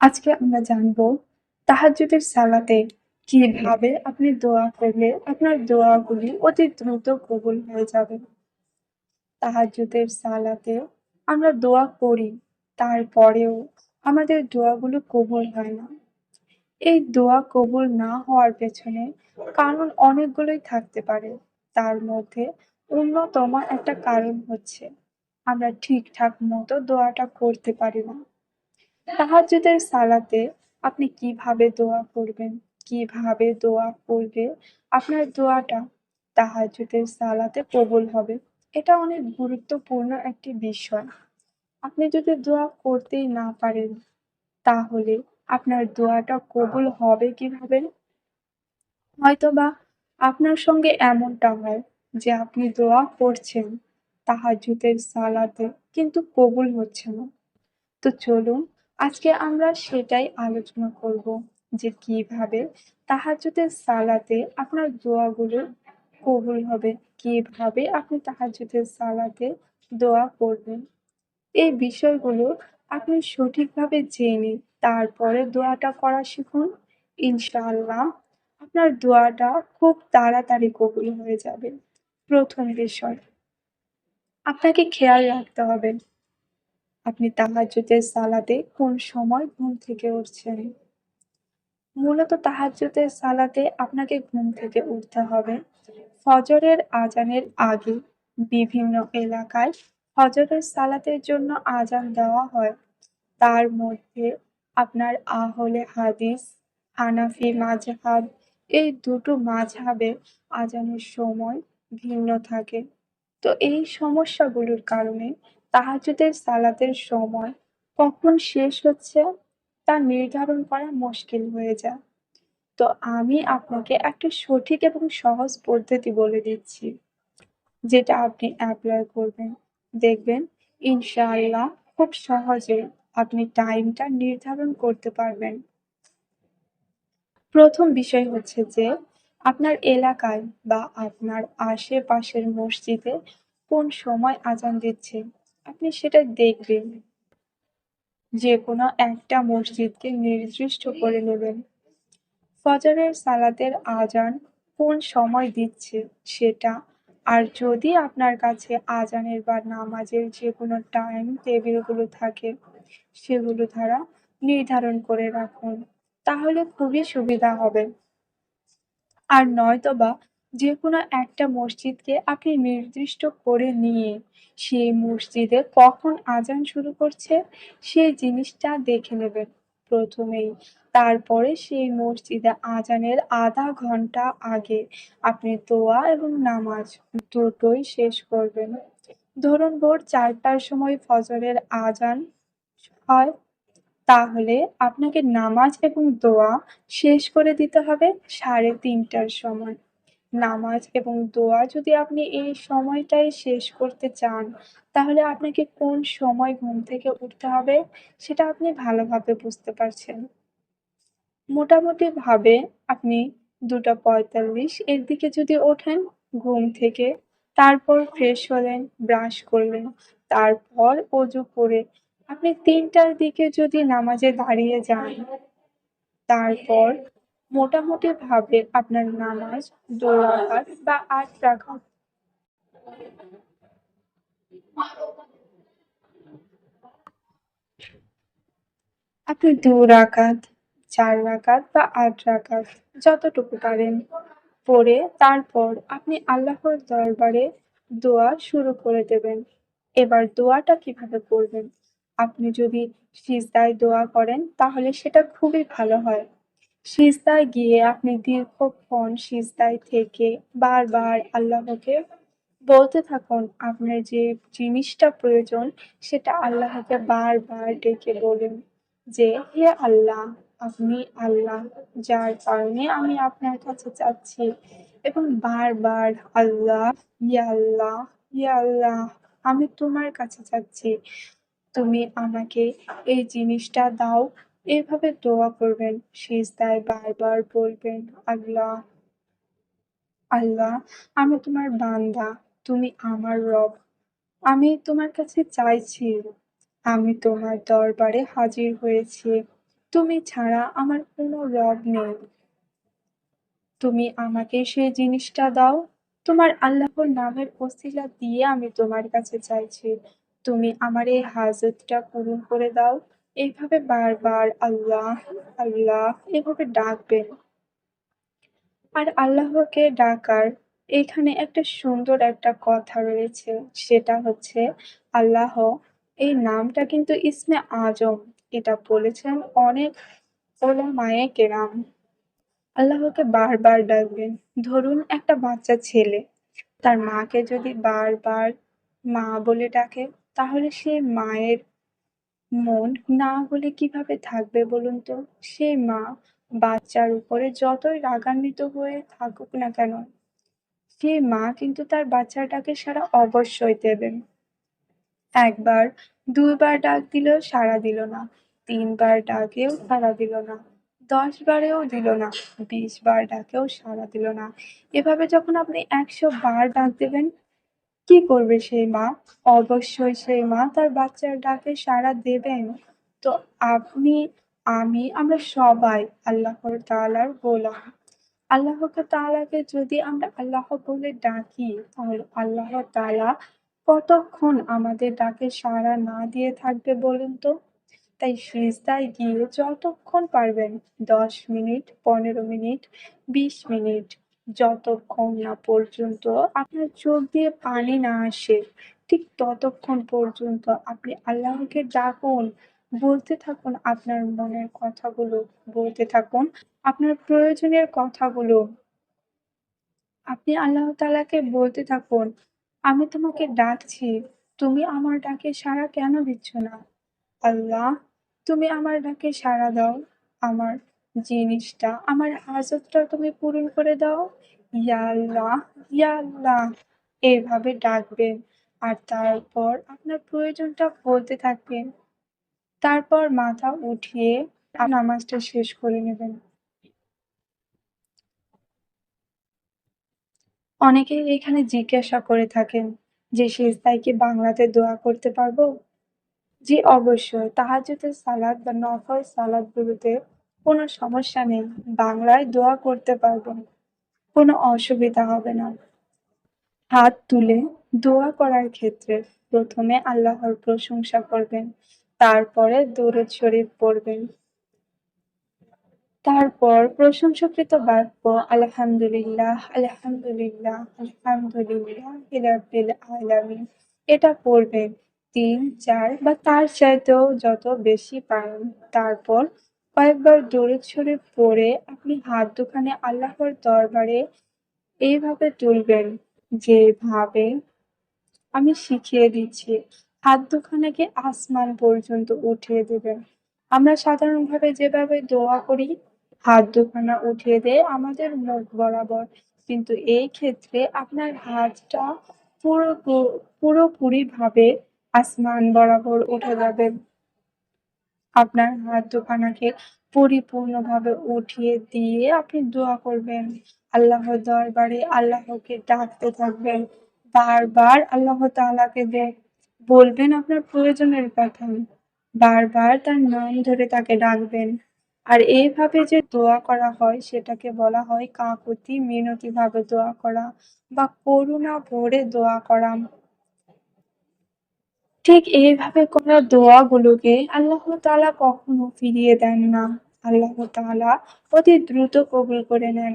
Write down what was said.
আজকে আমরা জানব তাহাজ্জুদের সালাতে কীভাবে আপনি দোয়া করলে আপনার দোয়াগুলি অতি দ্রুত কবুল হয়ে যাবে। তাহাজ্জুদের সালাতে আমরা দোয়া করি, তারপরেও আমাদের দোয়াগুলো কবুল হয় না। এই দোয়া কবুল না হওয়ার পেছনে কারণ অনেকগুলোই থাকতে পারে। তার মধ্যে অন্যতম একটা কারণ হচ্ছে আমরা ঠিকঠাক মতো দোয়াটা করতে পারি না। তাহাজ্জুদের সালাতে আপনি কীভাবে দোয়া করবেন, কীভাবে দোয়া করলে আপনার দোয়াটা তাহাজ্জুদের সালাতে কবুল হবে। এটা অনেক গুরুত্বপূর্ণ একটি বিষয়। আপনি যদি দোয়া করতেই না পারেন, তাহলে আপনার দোয়াটা কবুল হবে কীভাবে? হয়তোবা আপনার সঙ্গে এমনটা হয় যে আপনি দোয়া করছেন তাহাজ্জুদের সালাতে কিন্তু কবুল হচ্ছে না। তো চলুন আজকে আমরা সেটাই আলোচনা করব যে কীভাবে তাহাজ্জুদের সালাতে আপনার দোয়াগুলো কবুল হবে, কীভাবে আপনি তাহাজ্জুদের সালাতে দোয়া করবেন। এই বিষয়গুলো আপনি সঠিকভাবে জেনে তারপরে দোয়াটা করা শিখুন। ইনশাআল্লাহ আপনার দোয়াটা খুব তাড়াতাড়ি কবুল হয়ে যাবে। প্রথম বিষয় আপনাকে খেয়াল রাখতে হবে আপনি তাহাজ্জুদের সালাতে কোন সময় ঘুম থেকে উঠছেন। মূলত তাহাজ্জুদের সালাতে আপনাকে ঘুম থেকে উঠতে হবে ফজরের আজানের আগে। বিভিন্ন এলাকায় ফজরের সালাতের জন্য আজান দেওয়া হয়। তার মধ্যে আপনার আহলে হাদিস, হানাফি মাযহাব এই দুটো মাঝহাবে আজানের সময় ভিন্ন থাকে। তো এই সমস্যাগুলোর কারণে তাহাজ্জুদের সালাতের সময় কখন শেষ হচ্ছে তা নির্ধারণ করা মুশকিল হয়ে যায়। তো আমি আপনাকে একটা সঠিক এবং সহজ পদ্ধতি বলে দিচ্ছি। যেটা আপনি অ্যাপ্লাই করবেন। দেখবেন, ইনশাআল্লাহ খুব সহজে আপনি টাইমটা নির্ধারণ করতে পারবেন। প্রথম বিষয় হচ্ছে যে, আপনার এলাকায় বা আপনার আশেপাশের মসজিদে কোন সময় আজান দিচ্ছে আপনি সেটা দেখবেন। যে কোনো একটা মসজিদকে নির্দিষ্ট করে নেবেন। ফজরের সালাতের আজান কোন সময় দিচ্ছে সেটা, আর যদি আপনার কাছে আজানের বা নামাজের যে কোনো টাইম টেবিলগুলো থাকে, সেগুলো দ্বারা নির্ধারণ করে রাখুন। তাহলে খুবই সুবিধা হবে। আর নয়তোবা যেকোনো একটা মসজিদকে আপনি নির্দিষ্ট করে নিয়ে সেই মসজিদে কখন আজান শুরু করছে সেই জিনিসটা দেখে নেবেন প্রথমেই। তারপরে সেই মসজিদে আজানের আধা ঘণ্টা আগে আপনি দোয়া এবং নামাজ দুটোই শেষ করবেন। ধরুন ভোর চারটার সময় ফজরের আজান হয়, তাহলে আপনাকে নামাজ এবং দোয়া শেষ করে দিতে হবে ৩:৩০ টার সময়। নামাজ এবং দোয়া যদি আপনি এই সময়টাই শেষ করতে চান, তাহলে আপনাকে কোন সময় ঘুম থেকে উঠতে হবে সেটা আপনি ভালোভাবে বুঝতে পারছেন। মোটামুটিভাবে আপনি ২টা ৪৫ এর দিকে যদি ওঠেন ঘুম থেকে, তারপর ফ্রেশ হলেন, ব্রাশ করলেন, তারপর অজু করে আপনি তিনটার দিকে যদি নামাজে দাঁড়িয়ে যান, তারপর মোটামুটিভাবে আপনার নামাজ ২ রাকাত বা ৮ রাকাত। আপনি ২ রাকাত, ৪ রাকাত বা ৮ রাকাত যতটুকু পারেন পড়ে তারপর আপনি আল্লাহর দরবারে দোয়া শুরু করে দেবেন। এবার দোয়াটা কীভাবে করবেন? আপনি যদি সিজদায় দোয়া করেন তাহলে সেটা খুবই ভালো হয়। সিজদায় গিয়ে আপনি দীর্ঘক্ষণ সিজদায় থেকে বারবার আল্লাহকে বলতে থাকুন আপনার যে জিনিসটা প্রয়োজন সেটা আল্লাহকে বারবার ডেকে বলুন যে, হে আল্লাহ, আপনি আল্লাহ যার কারণে আমি আপনার কাছে চাচ্ছি এবং বারবার আল্লাহ, ইয়া আল্লাহ, ইয়া আল্লাহ আমি তোমার কাছে চাচ্ছি। তুমি আমাকে এই জিনিসটা দাও। এভাবে দোয়া করবেন। সিজদায় বারবার বলবেন, আল্লাহ আল্লাহ আমি তোমার বান্দা, তুমি আমার রব। আমি তোমার কাছে চাইছি। আমি তোমার দরবারে হাজির হয়েছি। তুমি ছাড়া আমার কোনো রব নেই। তুমি আমাকে সেই জিনিসটা দাও। তোমার আল্লাহর নামের ওসিলা দিয়ে আমি তোমার কাছে চাইছি। তুমি আমার এই হাজতটা পূরণ করে দাও। এভাবে বারবার আল্লাহ, আল্লাহ এভাবে ডাকবেন। আর আল্লাহকে ডাকার এখানে একটা সুন্দর একটা কথা রয়েছে। সেটা হচ্ছে আল্লাহ এই নামটা কিন্তু ইসমে আজম। এটা বলেছেন অনেক ওলামায়ে কেরাম। আল্লাহকে বারবার ডাকবেন। ধরুন একটা বাচ্চা ছেলে তার মাকে যদি বারবার মা বলে ডাকে তাহলে সে মায়ের মন না হলে কীভাবে থাকবে বলুন তো? সেই মা বাচ্চার উপরে যতই রাগান্বিত হয়ে থাকুক না কেন, সেই মা কিন্তু তার বাচ্চাটাকে সারা অবশ্যই দেবেন। একবার, দুইবার ডাক দিলেও সাড়া দিল না, তিনবার ডাকেও সাড়া দিল না, ১০ বারেও দিল না, ২০ বার ডাকেও সাড়া দিল না। এভাবে যখন আপনি ১০০ বার ডাক দেবেন, কি করবে সেই মা? অবশ্যই সেই মা তার বাচ্চার ডাকে সাড়া দেবেন। তো আপনি, আমি, আমরা সবাই আল্লাহর তাআলার গোলাম। আল্লাহকে তাআলাকে যদি আমরা আল্লাহ বলে ডাকি তাহলে আল্লাহ তালা কতক্ষণ আমাদের ডাকে সাড়া না দিয়ে থাকবে বলুন তো? তাই সিজদায় গিয়ে যতক্ষণ পারবেন ১০ মিনিট, ১৫ মিনিট, ২০ মিনিট যতক্ষণ না পর্যন্ত আপনার চোখ দিয়ে পানি না আসে, ঠিক ততক্ষণ পর্যন্ত আপনি আল্লাহকে ডাকুন। বলতে থাকুন আপনার মনের কথাগুলো, বলতে থাকুন আপনার প্রয়োজনের কথাগুলো। আপনি আল্লাহ তালাকে বলতে থাকুন, "আমি তোমাকে ডাকছি, তুমি আমার ডাকে সাড়া কেন দিচ্ছ না? আল্লাহ, তুমি আমার ডাকে সাড়া দাও। আমার জিনিসটা, আমার হাজতটা তুমি পূরণ করে দাও। ইয়া আল্লাহ, ইয়া আল্লাহ" এভাবে ডাকবেন। আর তারপর আপনার প্রয়োজনটা বলতে থাকবেন। তারপর মাথা উঠিয়ে নামাজটা শেষ করে নেবেন। অনেকেই এখানে জিজ্ঞাসা করে থাকেন যে, "সিজদায় কি বাংলাতে দোয়া করতে পারব?" জি, অবশ্যই। তাহাজ্জুদের সালাদ বা নফল সালাতগুলোতে কোনো সমস্যা নেই। বাংলায় দোয়া করতে পারবেন। কোনো অসুবিধা হবে না। হাত তুলে দোয়া করার ক্ষেত্রে প্রথমে আল্লাহর প্রশংসা করবেন। তারপরে দরুদ শরীফ পড়বেন। তারপর প্রশংসকৃত বাক্য আলহামদুলিল্লাহ, আলহামদুলিল্লাহ, আলহামদুলিল্লাহ আলামিন এটা পড়বেন ৩, ৪ বা তার চাইতেও যত বেশি পারেন। তারপর কয়েকবার দরুদ শরীফ পড়ে আপনি হাত দুখানি আল্লাহর দরবারে এইভাবে তুলবেন যেভাবে আমি শিখিয়ে দিচ্ছি। হাত দুখানাকে আসমান পর্যন্ত উঠিয়ে দেবেন। আমরা সাধারণভাবে যেভাবে দোয়া করি, হাত দুখানা উঠিয়ে দেয় আমাদের মুখ বরাবর। কিন্তু এই ক্ষেত্রে আপনার হাতটা পুরো পু পুরোপুরিভাবে আসমান বরাবর উঠে যাবে। আপনার হাত দুখানাকে পরিপূর্ণভাবে উঠিয়ে দিয়ে আপনি দোয়া করবেন। আল্লাহর দরবারে আল্লাহকে ডাকতে থাকবেন। বারবার আল্লাহ তাআলাকে বলবেন আপনার প্রয়োজনের কথা। বারবার তার নাম ধরে তাকে ডাকবেন। আর এইভাবে যে দোয়া করা হয়, সেটাকে বলা হয় কাকুতি মিনতিভাবে দোয়া করা বা করুণা ভরে দোয়া করা। ঠিক এইভাবে করা দোয়াগুলোকে আল্লাহ তালা কখনো ফিরিয়ে দেন না। আল্লাহ তালা অতি দ্রুত কবুল করে নেন।